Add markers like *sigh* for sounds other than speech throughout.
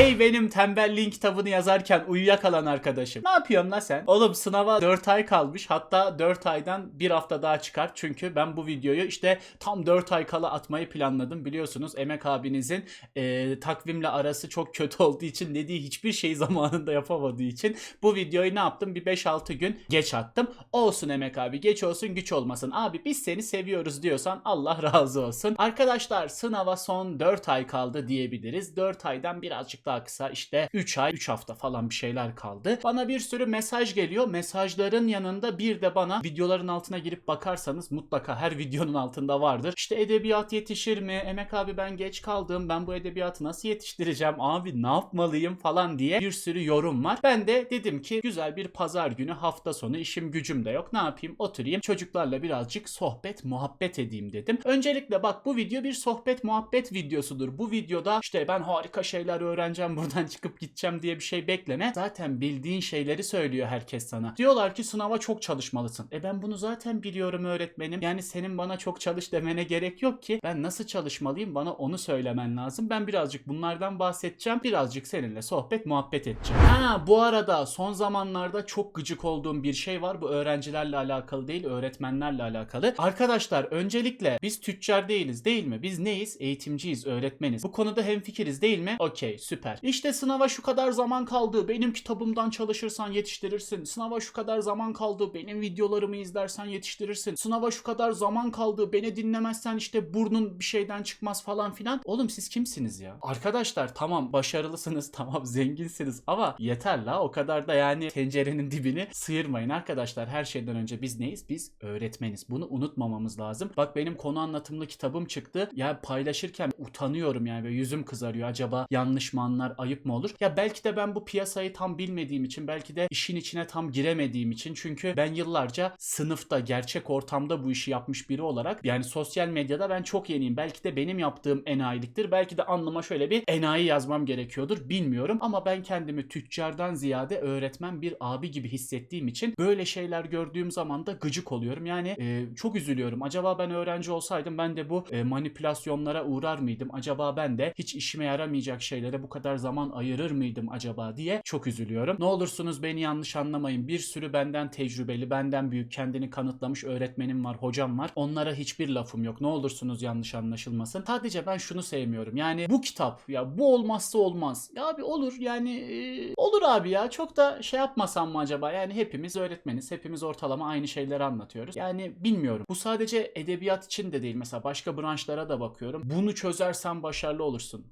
Ey benim tembelliğin kitabını yazarken uyuyakalan arkadaşım. Ne yapıyorsun la sen? Oğlum sınava 4 ay kalmış. Hatta 4 aydan bir hafta daha çıkar. Çünkü ben bu videoyu işte tam 4 ay kala atmayı planladım. Biliyorsunuz Emek abinizin e, takvimle arası çok kötü olduğu için dediği hiçbir şeyi *laughs* zamanında yapamadığı için bu videoyu ne yaptım? Bir 5-6 gün geç attım. Olsun Emek abi geç olsun güç olmasın. Abi biz seni seviyoruz diyorsan Allah razı olsun. Arkadaşlar sınava son 4 ay kaldı diyebiliriz. 4 aydan birazcık daha kısa işte 3 ay 3 hafta falan bir şeyler kaldı. Bana bir sürü mesaj geliyor. Mesajların yanında bir de bana videoların altına girip bakarsanız mutlaka her videonun altında vardır. İşte edebiyat yetişir mi? Emek abi ben geç kaldım. Ben bu edebiyatı nasıl yetiştireceğim? Abi ne yapmalıyım falan diye bir sürü yorum var. Ben de dedim ki güzel bir pazar günü hafta sonu işim gücüm de yok. Ne yapayım? Oturayım çocuklarla birazcık sohbet muhabbet edeyim dedim. Öncelikle bak bu video bir sohbet muhabbet videosudur. Bu videoda işte ben harika şeyler öğreneceğim buradan çıkıp gideceğim diye bir şey bekleme. Zaten bildiğin şeyleri söylüyor herkes sana. Diyorlar ki sınava çok çalışmalısın. E ben bunu zaten biliyorum öğretmenim. Yani senin bana çok çalış demene gerek yok ki. Ben nasıl çalışmalıyım bana onu söylemen lazım. Ben birazcık bunlardan bahsedeceğim. Birazcık seninle sohbet muhabbet edeceğim. Ha bu arada son zamanlarda çok gıcık olduğum bir şey var. Bu öğrencilerle alakalı değil öğretmenlerle alakalı. Arkadaşlar öncelikle biz tüccar değiliz değil mi? Biz neyiz? Eğitimciyiz, öğretmeniz. Bu konuda hemfikiriz değil mi? Okey süper. İşte sınava şu kadar zaman kaldı. Benim kitabımdan çalışırsan yetiştirirsin. Sınava şu kadar zaman kaldı. Benim videolarımı izlersen yetiştirirsin. Sınava şu kadar zaman kaldı. Beni dinlemezsen işte burnun bir şeyden çıkmaz falan filan. Oğlum siz kimsiniz ya? Arkadaşlar tamam başarılısınız *laughs* tamam zenginsiniz ama yeter la o kadar da yani tencerenin dibini sıyırmayın arkadaşlar. Her şeyden önce biz neyiz? Biz öğretmeniz. Bunu unutmamamız lazım. Bak benim konu anlatımlı kitabım çıktı. Ya paylaşırken utanıyorum yani böyle yüzüm kızarıyor. Acaba yanlış mı anlar, ayıp mı olur? Ya belki de ben bu piyasayı tam bilmediğim için, belki de işin içine tam giremediğim için. Çünkü ben yıllarca sınıfta, gerçek ortamda bu işi yapmış biri olarak yani sosyal medyada ben çok yeniyim. Belki de benim yaptığım enayiliktir. Belki de anlıma şöyle bir enayi yazmam gerekiyordur. Bilmiyorum ama ben kendimi tüccardan ziyade öğretmen bir abi gibi hissettiğim için böyle şeyler gördüğüm zaman da gıcık oluyorum. Yani e, çok üzülüyorum. Acaba ben öğrenci olsaydım ben de bu e, manipülasyonlara uğrar mıydım? Acaba ben de hiç işime yaramayacak şeylere bu kadar zaman ayırır mıydım acaba diye çok üzülüyorum. Ne olursunuz beni yanlış anlamayın. Bir sürü benden tecrübeli, benden büyük, kendini kanıtlamış öğretmenim var, hocam var. Onlara hiçbir lafım yok. Ne olursunuz yanlış anlaşılmasın. Sadece ben şunu sevmiyorum. Yani bu kitap ya bu olmazsa olmaz. Ya abi olur yani e, olur abi ya. Çok da şey yapmasam mı acaba? Yani hepimiz öğretmeniz. Hepimiz ortalama aynı şeyleri anlatıyoruz. Yani bilmiyorum. Bu sadece edebiyat için de değil. Mesela başka branşlara da bakıyorum. Bunu çözersen başarılı olursun.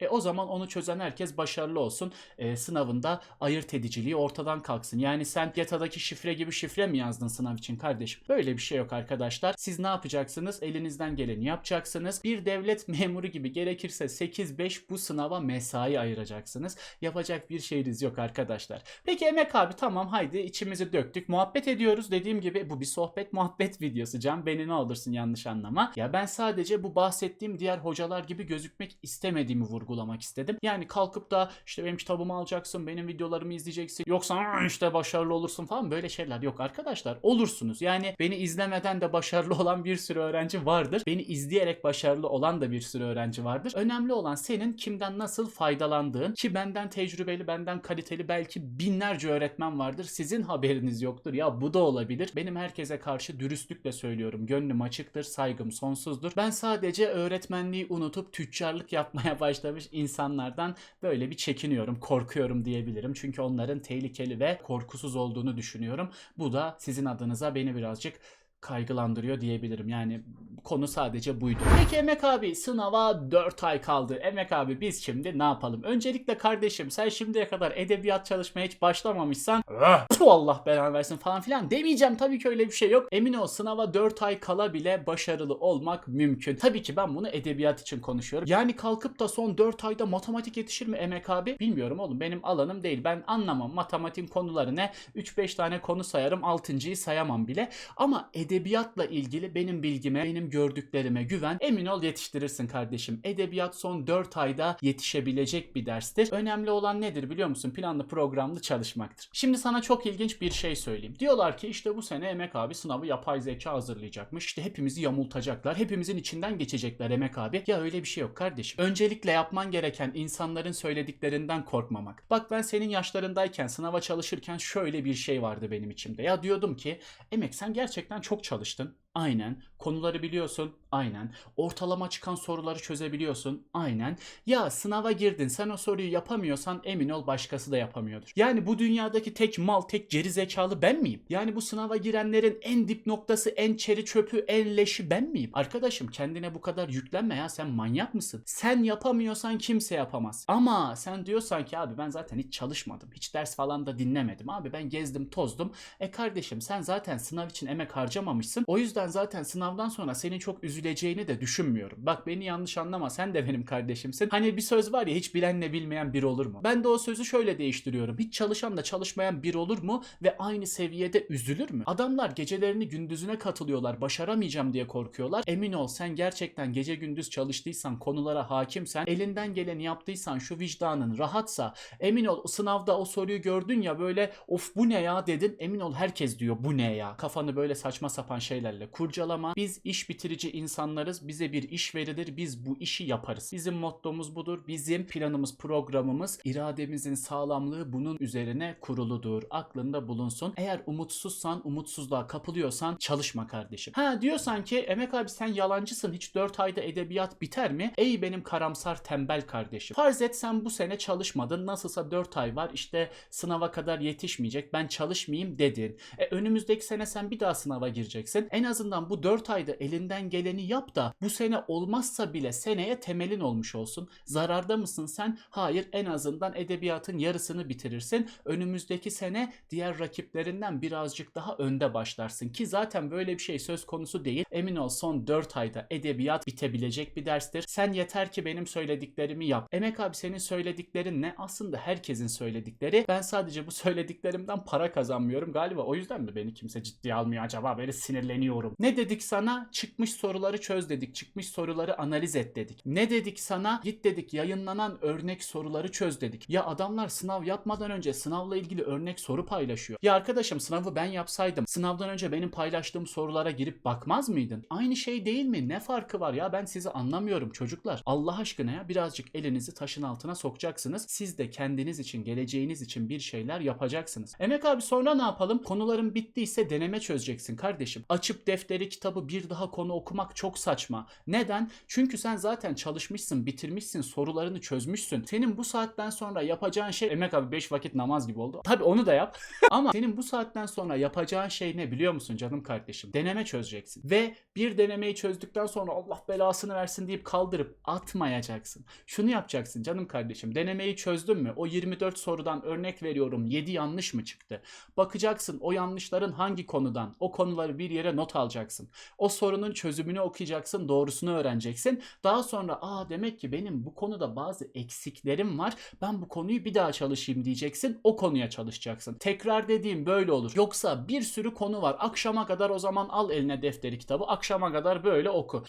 E o zaman onu çözen herkes başarılı olsun. E, sınavında ayırt ediciliği ortadan kalksın. Yani sen GTA'daki şifre gibi şifre mi yazdın sınav için kardeşim? Böyle bir şey yok arkadaşlar. Siz ne yapacaksınız? Elinizden geleni yapacaksınız. Bir devlet *laughs* memuru gibi gerekirse 8-5 bu sınava mesai ayıracaksınız. Yapacak bir şeyiniz yok arkadaşlar. Peki Emek abi tamam haydi içimizi döktük. Muhabbet ediyoruz. Dediğim gibi bu bir sohbet muhabbet videosu Can. Beni ne olursun yanlış anlama. Ya ben sadece bu bahsettiğim diğer hocalar gibi gözükmek istemediğimi vurgulamak istedim. Yani kalkıp da işte benim kitabımı alacaksın, benim videolarımı izleyeceksin. Yoksa "Aa, işte başarılı olursun falan böyle şeyler yok arkadaşlar. Olursunuz. Yani beni izlemeden de başarılı *laughs* olan bir sürü öğrenci vardır. Beni izleyerek başarılı olan da bir sürü öğrenci vardır. Önemli olan senin kimden nasıl faydalandığın ki benden tecrübeli, benden kaliteli belki binlerce öğretmen vardır. Sizin haberiniz yoktur. Ya bu da olabilir. Benim herkese karşı dürüstlükle söylüyorum. Gönlüm açıktır, saygım sonsuzdur. Ben sadece öğretmenliği unutup tüccarlık yapmaya *laughs* başlamış insanlardan böyle bir çekiniyorum, korkuyorum diyebilirim. Çünkü onların tehlikeli ve korkusuz olduğunu düşünüyorum. Bu da sizin adınıza beni birazcık kaygılandırıyor diyebilirim. Yani konu sadece buydu. Peki Emek abi sınava 4 ay kaldı. Emek abi biz şimdi ne yapalım? Öncelikle kardeşim sen şimdiye kadar edebiyat çalışmaya hiç başlamamışsan "Tüh, Allah belanı versin falan filan demeyeceğim. Tabii ki öyle bir şey yok. Emin ol sınava 4 ay kala bile başarılı olmak mümkün. Tabii ki ben bunu edebiyat için konuşuyorum. Yani kalkıp da son 4 ayda matematik yetişir mi Emek abi? Bilmiyorum oğlum benim alanım değil. Ben anlamam matematiğin konuları ne? 3-5 tane konu sayarım 6.yı sayamam bile. Ama edebiyat edebiyatla ilgili benim bilgime, benim gördüklerime güven. Emin ol yetiştirirsin kardeşim. Edebiyat son 4 ayda yetişebilecek bir derstir. Önemli olan nedir biliyor musun? Planlı programlı çalışmaktır. Şimdi sana çok ilginç bir şey söyleyeyim. Diyorlar ki işte bu sene Emek abi sınavı yapay zeka hazırlayacakmış. İşte hepimizi yamultacaklar. Hepimizin içinden geçecekler Emek abi. Ya öyle bir şey yok kardeşim. Öncelikle yapman gereken insanların söylediklerinden korkmamak. Bak ben senin yaşlarındayken sınava çalışırken şöyle bir şey vardı benim içimde. Ya diyordum ki Emek sen gerçekten çok çalıştın. Aynen. Konuları biliyorsun. Aynen. Ortalama çıkan soruları çözebiliyorsun. Aynen. Ya sınava girdin. Sen o soruyu yapamıyorsan emin ol başkası da yapamıyordur. Yani bu dünyadaki tek mal, tek geri zekalı ben miyim? Yani bu sınava girenlerin en dip noktası, en çeri çöpü, en leşi ben miyim? Arkadaşım kendine bu kadar yüklenme ya. Sen manyak mısın? Sen yapamıyorsan kimse yapamaz. Ama sen diyorsan ki abi ben zaten hiç çalışmadım. Hiç ders falan da dinlemedim. Abi ben gezdim, tozdum. E kardeşim sen zaten sınav için emek harcamamışsın. O yüzden zaten sınavdan sonra senin çok üzüleceğini de düşünmüyorum. Bak beni yanlış anlama sen de benim kardeşimsin. Hani bir söz var ya hiç bilenle bilmeyen bir olur mu? Ben de o sözü şöyle değiştiriyorum. Hiç çalışan da çalışmayan bir olur mu ve aynı seviyede üzülür mü? Adamlar gecelerini gündüzüne katılıyorlar. Başaramayacağım diye korkuyorlar. Emin ol sen gerçekten gece gündüz çalıştıysan, konulara hakimsen, elinden geleni yaptıysan, şu vicdanın rahatsa, emin ol sınavda o soruyu gördün ya böyle of bu ne ya dedin. Emin ol herkes diyor bu ne ya. Kafanı böyle saçma sapan şeylerle kurcalama. Biz iş bitirici insanlarız. Bize bir iş verilir. Biz bu işi yaparız. Bizim mottomuz budur. Bizim planımız, programımız, irademizin sağlamlığı bunun üzerine kuruludur. Aklında bulunsun. Eğer umutsuzsan, umutsuzluğa kapılıyorsan çalışma kardeşim. Ha diyorsan ki Emek abi sen yalancısın. Hiç 4 ayda edebiyat biter mi? Ey benim karamsar tembel kardeşim. Farz et sen bu sene çalışmadın. Nasılsa 4 ay var. İşte sınava kadar yetişmeyecek. Ben çalışmayayım dedin. E önümüzdeki sene sen bir daha sınava gireceksin. En azından bu 4 ayda elinden geleni yap da bu sene olmazsa bile seneye temelin olmuş olsun. Zararda mısın sen? Hayır en azından edebiyatın yarısını bitirirsin. Önümüzdeki sene diğer rakiplerinden birazcık daha önde başlarsın ki zaten böyle bir şey söz konusu değil. Emin ol son 4 ayda edebiyat bitebilecek bir derstir. Sen yeter ki benim söylediklerimi yap. Emek abi senin söylediklerin ne? Aslında herkesin söyledikleri. Ben sadece bu söylediklerimden para kazanmıyorum. Galiba o yüzden mi beni kimse ciddiye almıyor acaba? Böyle sinirleniyorum. Ne dedik sana? Çıkmış soruları çöz dedik. Çıkmış soruları analiz et dedik. Ne dedik sana? Git dedik yayınlanan örnek soruları çöz dedik. Ya adamlar sınav yapmadan önce sınavla ilgili örnek soru paylaşıyor. Ya arkadaşım sınavı ben yapsaydım sınavdan önce benim paylaştığım sorulara girip bakmaz mıydın? Aynı şey değil mi? Ne farkı var ya ben sizi anlamıyorum çocuklar. Allah aşkına ya birazcık elinizi taşın altına sokacaksınız. Siz de kendiniz için geleceğiniz için bir şeyler yapacaksınız. Emek abi sonra ne yapalım? Konuların bittiyse deneme çözeceksin kardeşim. Açıp defteri kitabı bir daha konu okumak çok saçma. Neden? Çünkü sen zaten çalışmışsın, bitirmişsin, sorularını çözmüşsün. Senin bu saatten sonra yapacağın şey Emek abi 5 vakit namaz gibi oldu. Tabi onu da yap. *laughs* Ama senin bu saatten sonra yapacağın şey ne biliyor musun canım kardeşim? Deneme çözeceksin. Ve bir denemeyi çözdükten sonra Allah belasını versin deyip kaldırıp atmayacaksın. Şunu yapacaksın canım kardeşim. Denemeyi çözdün mü? O 24 sorudan örnek veriyorum 7 yanlış mı çıktı? Bakacaksın o yanlışların hangi konudan? O konuları bir yere not alacaksın. O sorunun çözümünü okuyacaksın, doğrusunu öğreneceksin. Daha sonra aa demek ki benim bu konuda bazı eksiklerim var. Ben bu konuyu bir daha çalışayım diyeceksin. O konuya çalışacaksın. Tekrar dediğim böyle olur. Yoksa bir sürü konu var. Akşama kadar o zaman al eline defteri kitabı. Akşama kadar böyle oku.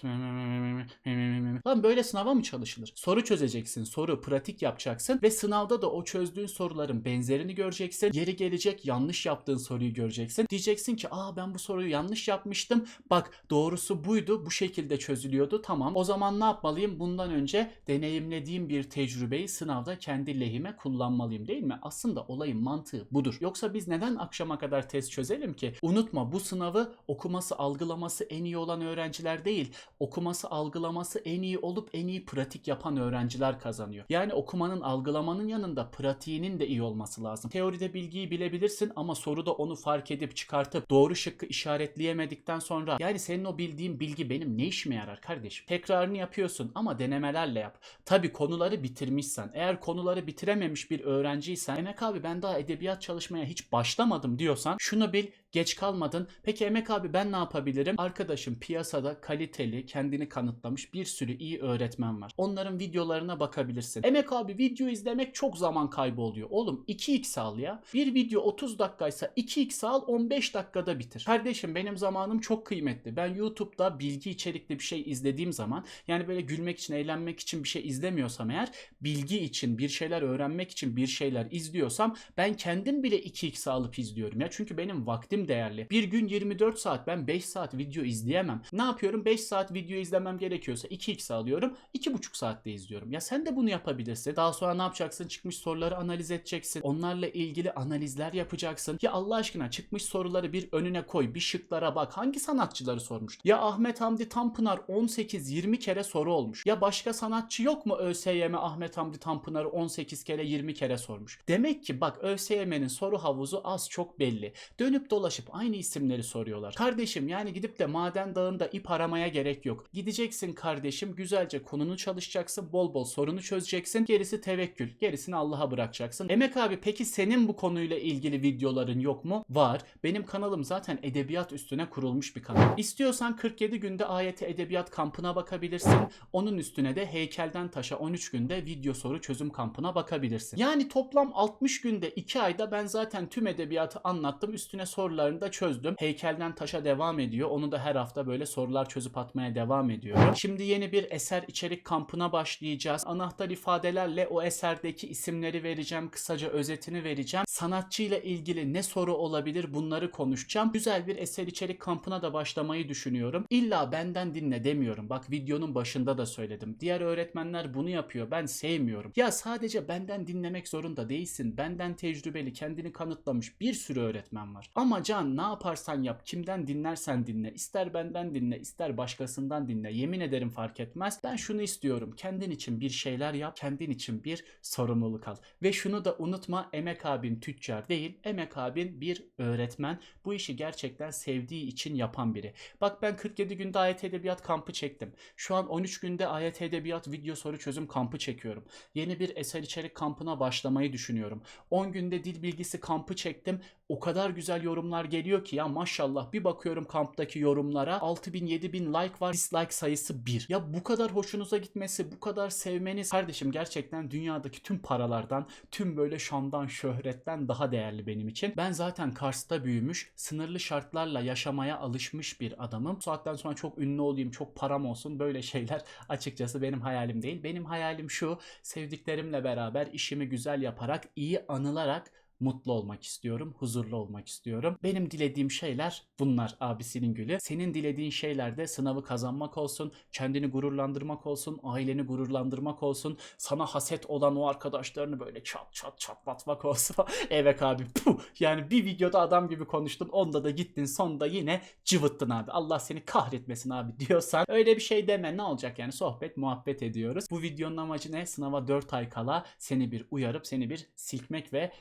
Lan böyle sınava mı çalışılır? Soru çözeceksin. Soru, pratik yapacaksın ve sınavda da o çözdüğün soruların benzerini göreceksin. Yeri gelecek yanlış yaptığın soruyu göreceksin. Diyeceksin ki aa ben bu soruyu yanlış yapmıştım. Bak doğrusu buydu. Bu şekilde çözülüyordu. Tamam. O zaman ne yapmalıyım? Bundan önce deneyimlediğim bir tecrübeyi sınavda kendi lehime kullanmalıyım değil mi? Aslında olayın mantığı budur. Yoksa biz neden akşama kadar test çözelim ki? Unutma bu sınavı okuması, algılaması en iyi olan öğrenciler değil. Okuması, algılaması en iyi olup en iyi pratik yapan öğrenciler kazanıyor. Yani okumanın, algılamanın yanında pratiğinin de iyi olması lazım. Teoride bilgiyi bilebilirsin ama soruda onu fark edip çıkartıp doğru şıkkı işaretleyemedikten sonra yani senin o bildiğin bilgi benim ne işime yarar kardeşim? Tekrarını yapıyorsun ama denemelerle yap. Tabi konuları bitirmişsen, eğer konuları bitirememiş bir öğrenciysen, Emek abi ben daha edebiyat çalışmaya hiç başlamadım diyorsan şunu bil Geç kalmadın. Peki Emek abi ben ne yapabilirim? Arkadaşım piyasada kaliteli, kendini kanıtlamış bir sürü iyi öğretmen var. Onların videolarına bakabilirsin. Emek abi video izlemek çok zaman kaybı oluyor. Oğlum 2x al ya. Bir video 30 dakikaysa 2x al 15 dakikada bitir. Kardeşim benim zamanım çok kıymetli. Ben YouTube'da bilgi içerikli bir şey izlediğim zaman yani böyle gülmek için, eğlenmek için bir şey izlemiyorsam eğer bilgi için, bir şeyler öğrenmek için bir şeyler izliyorsam ben kendim bile 2x alıp izliyorum ya. Çünkü benim vaktim değerli. Bir gün 24 saat ben 5 saat video izleyemem. Ne yapıyorum? 5 saat video izlemem gerekiyorsa 2x alıyorum. 2,5 saatte izliyorum. Ya sen de bunu yapabilirsin. Daha sonra ne yapacaksın? Çıkmış soruları analiz edeceksin. Onlarla ilgili analizler yapacaksın. Ya Allah aşkına çıkmış soruları bir önüne koy. Bir şıklara bak. Hangi sanatçıları sormuş? Ya Ahmet Hamdi Tanpınar 18-20 kere soru olmuş. Ya başka sanatçı yok mu ÖSYM Ahmet Hamdi Tanpınar'ı 18 kere 20 kere sormuş. Demek ki bak ÖSYM'nin soru havuzu az çok belli. Dönüp dolaşıp aynı isimleri soruyorlar. Kardeşim yani gidip de maden dağında ip aramaya gerek yok. Gideceksin kardeşim güzelce konunu çalışacaksın. Bol bol sorunu çözeceksin. Gerisi tevekkül. Gerisini Allah'a bırakacaksın. Emek abi peki senin bu konuyla ilgili videoların yok mu? Var. Benim kanalım zaten edebiyat üstüne kurulmuş bir kanal. İstiyorsan 47 günde ayeti edebiyat kampına bakabilirsin. Onun üstüne de heykelden taşa 13 günde video soru çözüm kampına bakabilirsin. Yani toplam 60 günde 2 ayda ben zaten tüm edebiyatı anlattım. Üstüne sorularını da çözdüm. Heykelden taşa devam ediyor. Onu da her hafta böyle sorular çözüp atmaya devam ediyorum. Şimdi yeni bir eser içerik kampına başlayacağız. Anahtar ifadelerle o eserdeki isimleri vereceğim. Kısaca özetini vereceğim. Sanatçıyla ilgili ne soru olabilir bunları konuşacağım. Güzel bir eser içerik kampına da başlamayı düşünüyorum. İlla benden dinle demiyorum. Bak videonun başında da söyledim. Diğer öğretmenler bunu yapıyor. Ben sevmiyorum. Ya sadece benden dinlemek zorunda değilsin. Benden tecrübeli, kendini kanıtlamış bir sürü öğretmen var. Ama Can ne yaparsan yap, kimden dinlersen dinle. İster benden dinle, ister başkasından dinle. Yemin ederim fark etmez. Ben şunu istiyorum. Kendin için bir şeyler yap, kendin için bir sorumluluk al. Ve şunu da unutma. Emek abin tüccar değil. Emek abin bir öğretmen. Bu işi gerçekten sevdiği için yapan biri. Bak ben 47 günde ayet edebiyat kampı çektim. Şu an 13 günde ayet edebiyat video soru çözüm kampı çekiyorum. Yeni bir eser içerik kampına başlamayı düşünüyorum. 10 günde dil bilgisi kampı çektim. O kadar güzel yorumlar geliyor ki ya maşallah bir bakıyorum kamptaki yorumlara 6000 7000 like var dislike sayısı 1. Ya bu kadar hoşunuza gitmesi, bu kadar sevmeniz kardeşim gerçekten dünyadaki tüm paralardan, tüm böyle şandan, şöhretten daha değerli benim için. Ben zaten Kars'ta büyümüş, sınırlı şartlarla yaşamaya alışmış bir adamım. Saatten sonra çok ünlü olayım, çok param olsun böyle şeyler *laughs* açıkçası benim hayalim değil. Benim hayalim şu, sevdiklerimle beraber işimi güzel yaparak, iyi anılarak mutlu olmak istiyorum, huzurlu olmak istiyorum. Benim dilediğim şeyler bunlar abisinin gülü. Senin dilediğin şeyler de sınavı kazanmak olsun, kendini gururlandırmak olsun, aileni gururlandırmak olsun, sana haset olan o arkadaşlarını böyle çat çat çatlatmak olsun. *laughs* evet abi puh. Yani bir videoda adam gibi konuştun, onda da gittin sonunda yine cıvıttın abi. Allah seni kahretmesin abi *laughs* diyorsan öyle bir şey deme ne olacak yani sohbet muhabbet ediyoruz. Bu videonun amacı ne? Sınava 4 ay kala seni bir uyarıp seni bir silkmek ve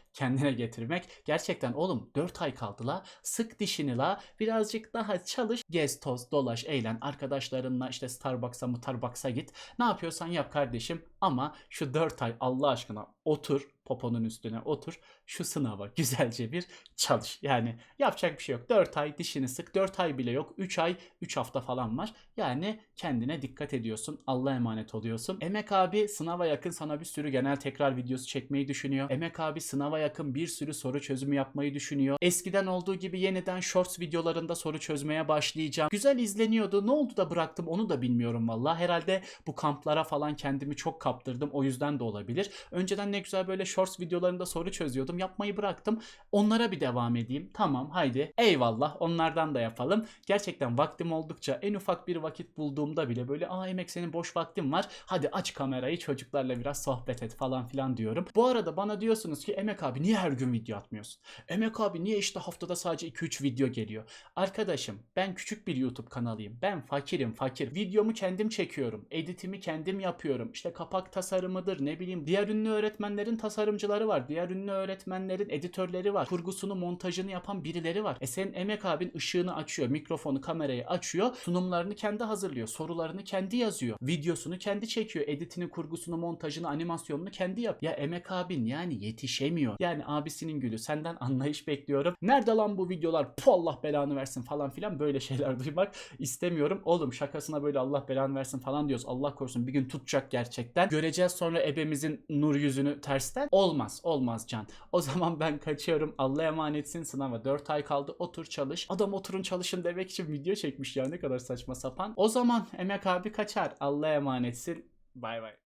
kendine getirmek. Gerçekten oğlum 4 ay kaldı la. Sık dişini la. Birazcık daha çalış. Gez, toz, dolaş, eğlen. Arkadaşlarınla işte Starbucks'a, Starbucks'a git. Ne yapıyorsan yap kardeşim. Ama şu 4 ay Allah aşkına otur poponun üstüne otur şu sınava *laughs* güzelce bir çalış. Yani yapacak bir şey yok. 4 ay dişini sık. 4 ay bile yok. 3 ay 3 hafta falan var. Yani kendine dikkat ediyorsun. Allah'a emanet oluyorsun. Emek abi sınava yakın sana bir sürü genel tekrar videosu çekmeyi düşünüyor. Emek abi sınava yakın bir sürü soru çözümü yapmayı düşünüyor. Eskiden olduğu gibi yeniden shorts videolarında soru çözmeye başlayacağım. Güzel izleniyordu. Ne oldu da bıraktım onu da bilmiyorum valla. Herhalde bu kamplara falan kendimi çok kaptırdım. O yüzden de olabilir. Önceden ne güzel böyle shorts videolarında soru çözüyordum. Yapmayı bıraktım. Onlara bir devam edeyim. Tamam haydi. Eyvallah. Onlardan da yapalım. Gerçekten vaktim oldukça en ufak bir vakit bulduğumda bile böyle aa Emek senin boş vaktin var. Hadi aç kamerayı çocuklarla biraz sohbet et falan filan diyorum. Bu arada bana diyorsunuz ki Emek abi niye her gün video atmıyorsun? Emek abi niye işte haftada sadece 2-3 video geliyor? Arkadaşım ben küçük bir YouTube kanalıyım. Ben fakirim fakir. Videomu kendim çekiyorum. Editimi kendim yapıyorum. İşte kapak tasarımıdır ne bileyim diğer ünlü öğretmen öğretmenlerin tasarımcıları var. Diğer ünlü öğretmenlerin editörleri var. Kurgusunu, montajını yapan birileri var. E senin Emek abin ışığını açıyor, mikrofonu, kamerayı açıyor. Sunumlarını kendi hazırlıyor. Sorularını kendi yazıyor. Videosunu kendi çekiyor. Editini, kurgusunu, montajını, animasyonunu kendi yap. Ya Emek abin yani yetişemiyor. Yani abisinin gülü senden anlayış bekliyorum. Nerede lan bu videolar? Puh Allah belanı versin falan filan böyle şeyler *laughs* duymak istemiyorum. Oğlum şakasına böyle Allah belanı versin falan diyoruz. Allah korusun bir gün tutacak gerçekten. Göreceğiz sonra ebemizin nur yüzünü tersten. Olmaz olmaz Can. O zaman *laughs* ben kaçıyorum. Allah'a emanetsin sınava. 4 ay kaldı. Otur çalış. Adam oturun çalışın demek için video çekmiş ya ne kadar saçma sapan. O zaman Emek abi kaçar. Allah'a emanetsin. Bay bay.